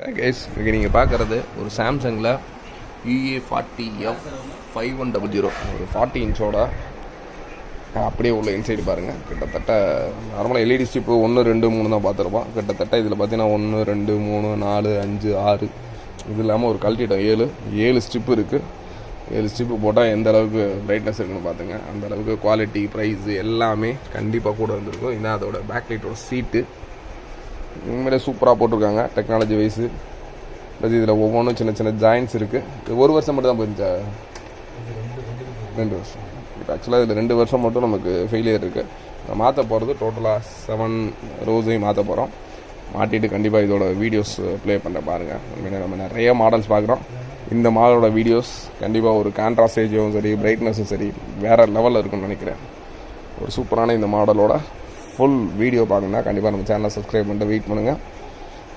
Guys இங்கே நீங்கள் பார்க்குறது ஒரு சாம்சங்கில் UA forty F five one double zero ஒரு ஃபார்ட்டி இன்ச்சோட அப்படியே உள்ள இன்சைடு பாருங்கள் கிட்டத்தட்ட நார்மலாக எல்இடி ஸ்டிப்பு ஒன்று ரெண்டு மூணு தான் பார்த்துருப்போம். கிட்டத்தட்ட இதில் பார்த்தீங்கன்னா ஒன்று ரெண்டு மூணு நாலு அஞ்சு ஆறு. இது இல்லாமல் ஒரு கழட்டிட்டோம் ஏழு. ஏழு ஸ்டிப்பு இருக்குது ஏழு ஸ்டிப்பு போட்டால் எந்த அளவுக்கு பிரைட்னஸ் இருக்குன்னு பார்த்துங்க அந்த அளவுக்கு குவாலிட்டி ப்ரைஸு எல்லாமே கண்டிப்பாக கூட வந்திருக்கும் இதான் அதோட பேக் லைட்டோட சீட்டு உண்மையிலே சூப்பராக போட்டிருக்காங்க டெக்னாலஜி வைஸு ப்ளஸ் இதில் ஒவ்வொன்றும் சின்ன சின்ன ஜாயின்ஸ் இருக்குது ஒரு வருஷம் மட்டும் தான் போயிருச்சா ரெண்டு வருஷம். இப்போ ஆக்சுவலாக இதில் ரெண்டு வருஷம் மட்டும் நமக்கு ஃபெயிலியர் இருக்குது மாற்ற போகிறது டோட்டலாக செவன் ரோஸையும் மாற்ற போகிறோம் மாட்டிட்டு கண்டிப்பாக இதோட வீடியோஸ் ப்ளே பண்ண பாருங்கள் உண்மையிலே நம்ம நிறைய மாடல்ஸ் பார்க்குறோம். இந்த மாடலோட வீடியோஸ் கண்டிப்பாக ஒரு கான்ட்ராஸ்டேஜும் சரி பிரைட்னஸும் சரி வேறு லெவலில் இருக்கும்னு நினைக்கிறேன். ஒரு சூப்பரான இந்த மாடலோட ஃபுல் வீடியோ பார்க்கணுன்னா கண்டிப்பாக நம்ம சேனலை சப்ஸ்கிரைப் பண்ணிட்டு வெயிட் பண்ணுங்கள்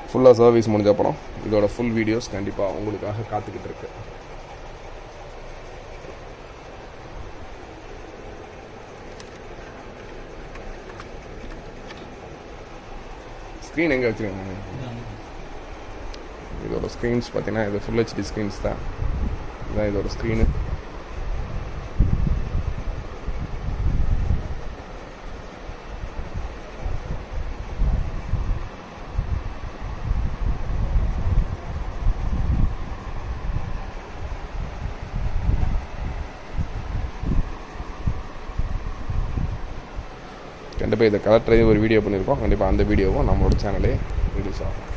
ஃபுல்லாக சர்வீஸ் முடிஞ்ச அப்புறம் இதோட ஃபுல் வீடியோஸ் கண்டிப்பாக உங்களுக்காக காத்துக்கிட்டு இருக்கு. ஸ்க்ரீன் எங்கே வச்சுருக்காங்க? இதோட ஸ்க்ரீன்ஸ் பார்த்தீங்கன்னா இது ஃபுல் ஹெச்டி ஸ்க்ரீன்ஸ் தான். இதுதான் இதோட ஸ்க்ரீனு கண்டிப்பாக இதை கலெக்டரையும் ஒரு வீடியோ பண்ணியிருக்கோம். கண்டிப்பாக அந்த வீடியோவும் நம்மளோட சேனலே ரிலீஸ் ஆகும்.